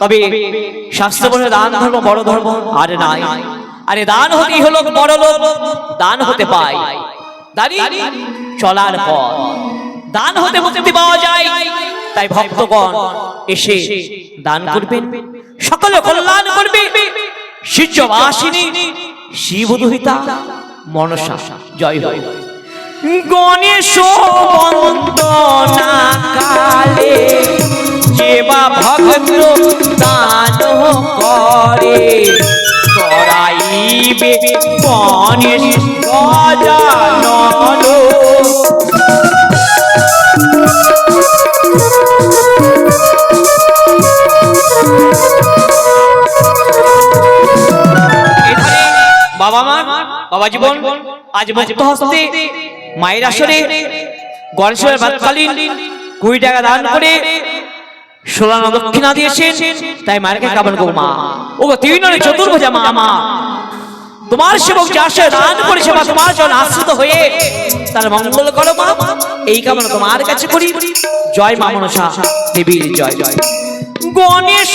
তবে শাস্ত্র বলে দান ধর্ম বড় ধর্ম আরে নাই। আরে দান হতেই হলো বড় লোক দান হতে পায়। দাঁড়িয়ে চলার পর দান হতে মুক্তি পাওয়া যায়। তাই ভক্তগণ এসে দান করবেন। সকলে কল্যাণ করবে। সূর্যবাসিনী শিবদুহিতা মনসা। জয় হয় গণেশ বন্দনা কালে যে বা ভক্ত দান করে, করাইবে গণেশ বাবা মা, বাবা জীবন, আজ মুক্ত হস্তে মায়ের আসরে গণেশের বাতকালীন কুড়ি টাকা দান করে সোলানা দক্ষিণা দিয়েছেন, তাই মায়েরকে কামন গো মা। ও গো তিন চতুর্ভুজা মা মা তোমার সেবক যে আসে দান করেছে মা তোমার জন আশ্রিত হয়ে, তার মঙ্গল করো মা। এই কামনা তোমার কাছে করি। জয় মা মনসা দেবীর জয় জয়। গণেশ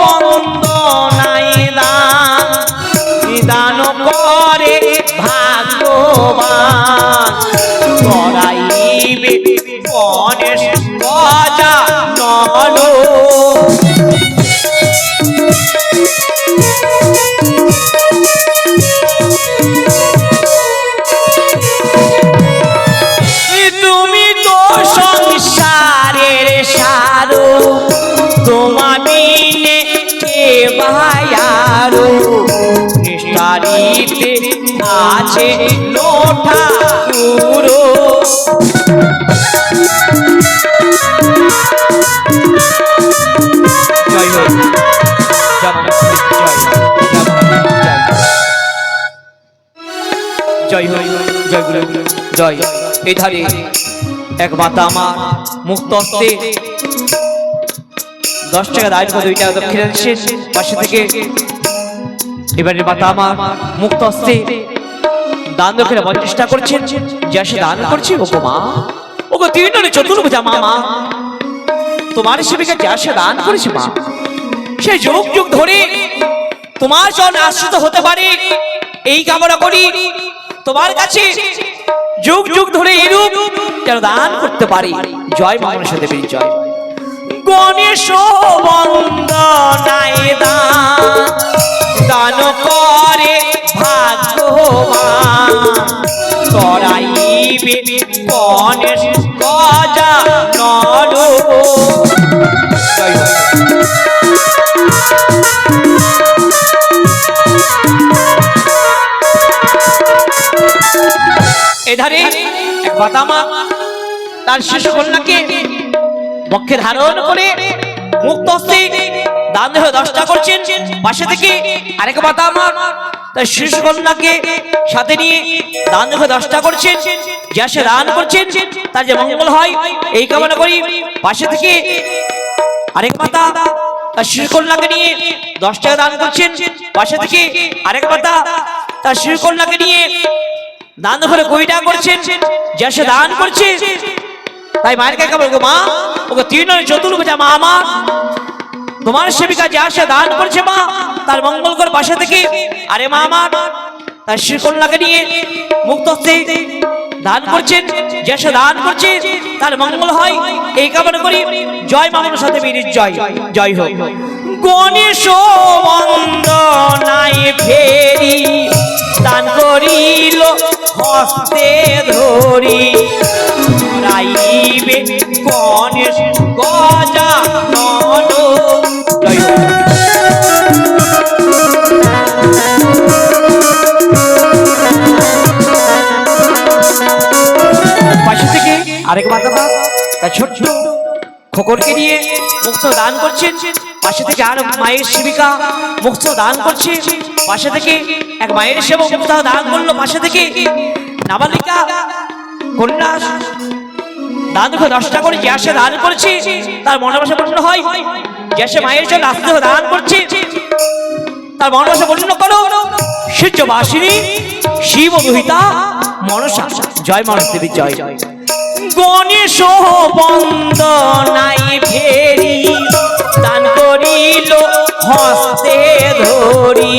বন্দনায় দান দান করে ভাগ্যবান। তুমি জয় জয় জয় গুরু, জয়। এক মাতা আমার মুক্ত হস্তে দশ টাকা দুই টাকা পাশে থেকে এবারে মাতা আমার মুক্ত হস্তে দান করছেন, যা সে দান করছে মা। ও গো তিন চতুর্ভুজা মা মা। তোমার সেবিকা যা সে দান করেছে, মা। সে যুগ যুগ ধরে তোমার জন আশ্রিত হতে পারে, এই কামনা করি তোমার কাছে যুগ যুগ ধরে এরূপ যেন দান করতে পারি? জয় মা মনসা জয়। গণেশ বন্দনায় দান করে ভাগ্যবান। করাইবে গণেশ গজা নর এধারে এক বাতামা তার শিশু কন্যাকে বক্ষে ধারণ করে মুক্ত হস্তে দান দেহ দশটা করছেন। পাশে থেকে আরেক বাতামা তার শিশু কন্যাকে সাথে নিয়ে দান দেহ দশটা করছেন। যা সে দান করছেন, তার যে মঙ্গল হয়, এই কামনা করি। পাশে থেকে আরেক মাতা, তার শিশু কন্যাকে নিয়ে দশ টাকা দান করছেন। পাশে থেকে আরেক মাতা, তার শিশু কন্যাকে নিয়ে দান করে কুড়ি টাকা করছেন যা সে দান করছে তাই মায়ের কাকা বলব মা ওকে তিন চতুর্ভুজা মা আমার, তোমার সেবিকা যা সে দান করছে মা, তার মঙ্গল করে পাশে থেকে। আরে মা আমার, তার শ্রীকন্যাকে নিয়ে মুক্ত দান করছেন যা সে দান করছে তার মঙ্গল হয়, এই কামনা করি। জয় মামনের সাথে বীর জয় জয় হোক। গণেশ বন্দনায় ফেরি, দান করিল, হস্তে ধরি। রাইবে গণেশ গজা নন জয় পাশে থেকে আরেক মাতা ছোট্ট খোকরকে নিয়ে মুক্ত দান করছেন। পাশে থেকে আর মায়ের সেবিকা মুক্ত দান করছে। পাশে থেকে এক মায়ের সেবক মুক্ত দান করল পাশে থেকে। নাবালিকা কন্যা দান করে দশটা করে যে দান করছে। তার মনোবাসা পূর্ণ হয় যে সে মায়ের জন্য আস্তে দান করছে। তার মনোবাসা পূর্ণ করো, সূর্যবাসিনী, শিব দুহিতা মনসা, জয় মনস দেবী, জয়। জয় গণেশ বন্দনাই ফেরি দান করিল হস্তে ধরি।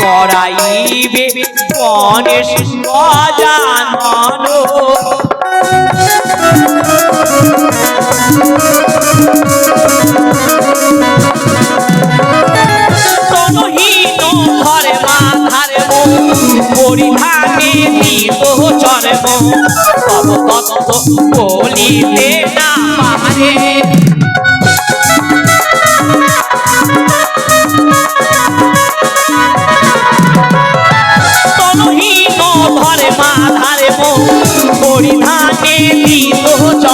করাইবে গণেশ গজানন পরিধানে দিত চর্ম। বলিতে না পারে।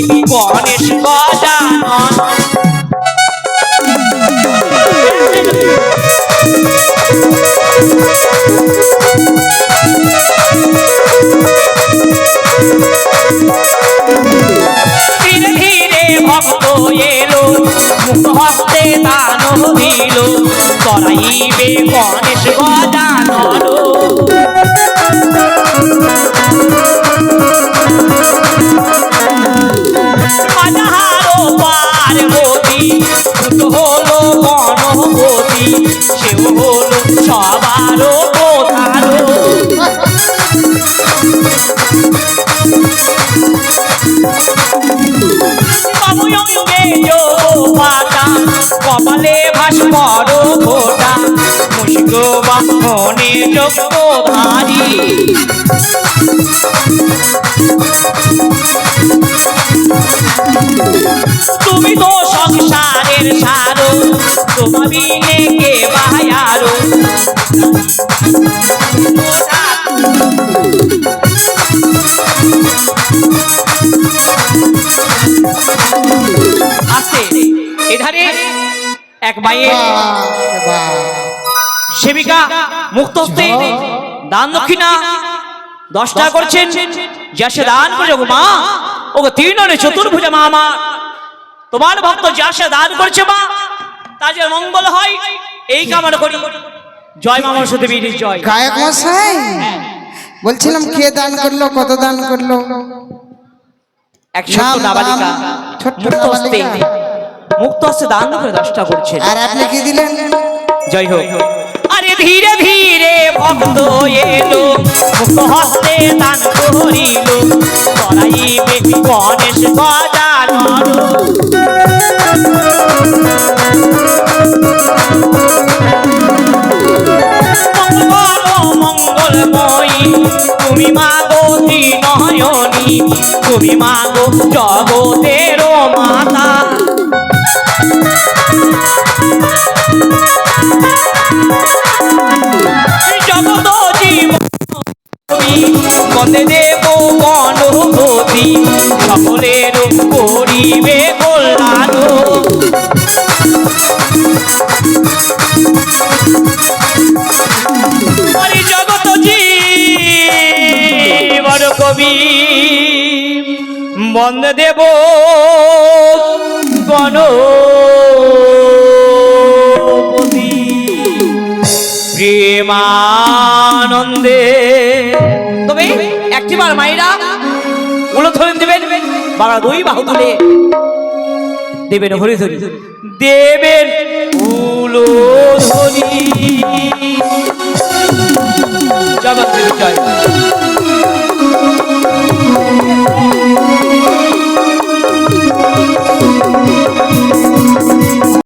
গণেশ গজানন ধীরে ধীরে ভক্ত এলো মুখ হস্তে দান গণেশ গজানন হলো গণপতি সেও হলো সবারও পাতা কপালে ভাস্কর ফোটা মুশিক বাহনে যোগ্যধারী তুমি এক মায়ের সেবিকা মুক্ত দান দক্ষিণা দশটা করছেন, যা সে দান করে গো মা, ওগো তিন চতুর্ভুজা মা আমার তোমার ভক্ত যা সে দান করছে মা তা যে মঙ্গল হয় এই কামনা করি। জয় মা সাথে দেবীর জয়। গায়ক মশাই বলছিলাম কে দান করল কত দান করল? এক ছোট্ট নাবালিকা ছোট্ট মুক্ত হস্তে। নাবালিকা। মুক্ত হস্তে দান করে দশটা করছে। আর আপনি কি দিলেন? জয় হোক। ধীরে ধীরে ভক্ত এলো হস্তে দান করিল করাইবে গণেশ গজানন। মঙ্গলময়ী, তুমি মাগো নয়নী তুমি মাগো জগতের মাতা। কতে দেব গণপতি সকলের করিবে কল্যাণ জগত জীবন কবি বন্দ দেব গণপতি প্রেমানন্দে। তবে একটিবার মায়েরা ধরে দেবেন, বাবা দুই বাহু তুলে দেবেন হরি ধরি দেবেন ধরি